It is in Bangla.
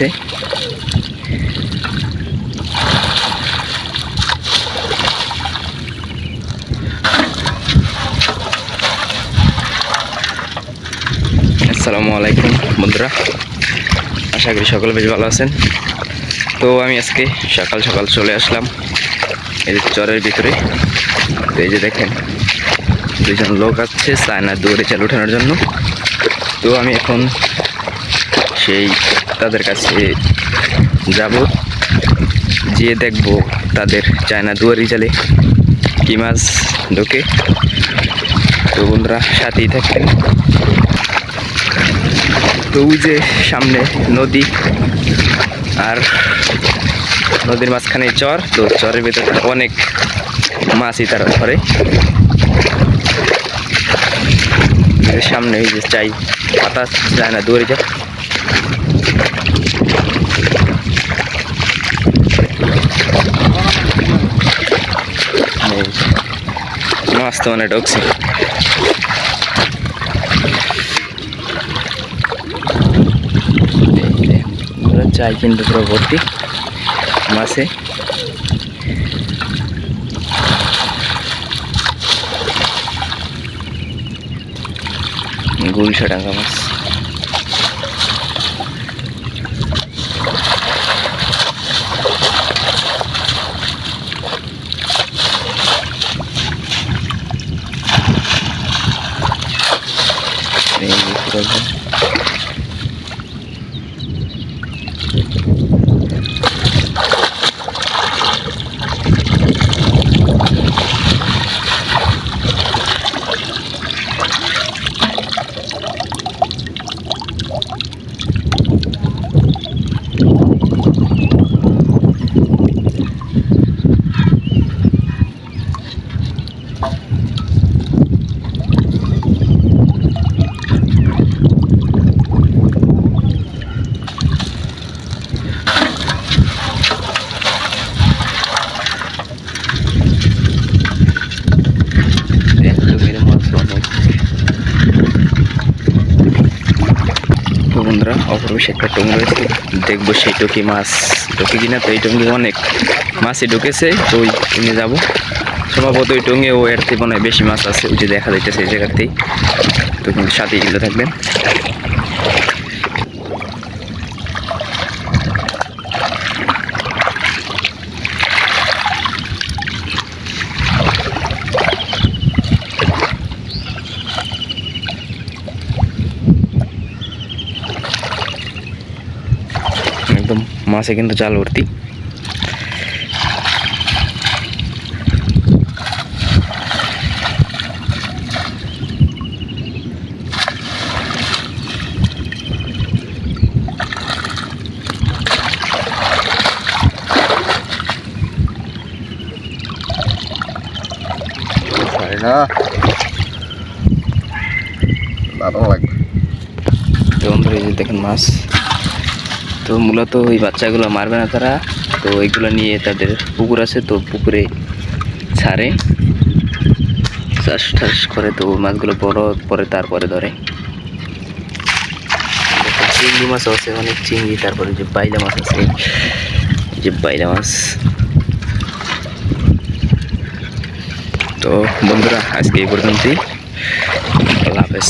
দিতেছে আসসালামু আলাইকুম, বন্ধুরা। আশা করি সকলে বেশ ভালো আছেন। তো আমি আজকে সকাল সকাল চলে আসলাম এই চরের ভিতরে। এই যে দেখেন দুজন লোক আসছে, চায়না দৌড়ে চাল ওঠানোর জন্য। তো আমি এখন সেই তাদের কাছে যাব, যেয়ে দেখব তাদের চায়না দুয়ারি জালে কি মাছ ঢোকে। তো বন্ধুরা, সাথেই থাকবেন। তো যে সামনে নদী আর নদীর মাঝখানে চর, তো চরের ভেতরে অনেক মাছই তারা ধরে। সামনে ওই যে চাই পাতা যায় না দৌড়ে যায় এই মাছ তো মানে ঢুকছে চাই কিন্তু পুরো ভর্তি মাছে গুলশা ডাঙ্গা মাছ। এই যে পুরো ঘর। একদমের মাছ অনেক তো বন্ধুরা অপরিবেশ একটা টং রয়েছে। দেখব সেই টকি মাছ। টকি কিনা তো এই টঙ্গি অনেক মাছই ঢুকেছে, তো ওই টঙ্গে যাব। সম্ভবত ওই টঙ্গে ও এর থেকে মনে বেশি মাছ আছে, ওই যে দেখা যাইতেছে এই জায়গাতেই। তো কিন্তু সাথে থাকবেন। মাছে কিন্তু জাল ভর্তি পারে না দারুণ লাগবে তো বন্ধুরা এই যে দেখেন মাছ তো মূলত ওই বাচ্চাগুলো মারবে না তারা। তো এইগুলো নিয়ে তাদের পুকুর আছে, তো পুকুরে ছাড়ে। চাষ টাস করে তো মাছগুলো বড়, পরে তারপরে ধরে। চিংড়ি মাছ আছে, অনেক চিংড়ি, তারপরে যে বাইলা মাছ আছে, যে বাইলা মাছ। তো বন্ধুরা, আজকে এই পর্যন্তই। আল্লাহ হাফেজ।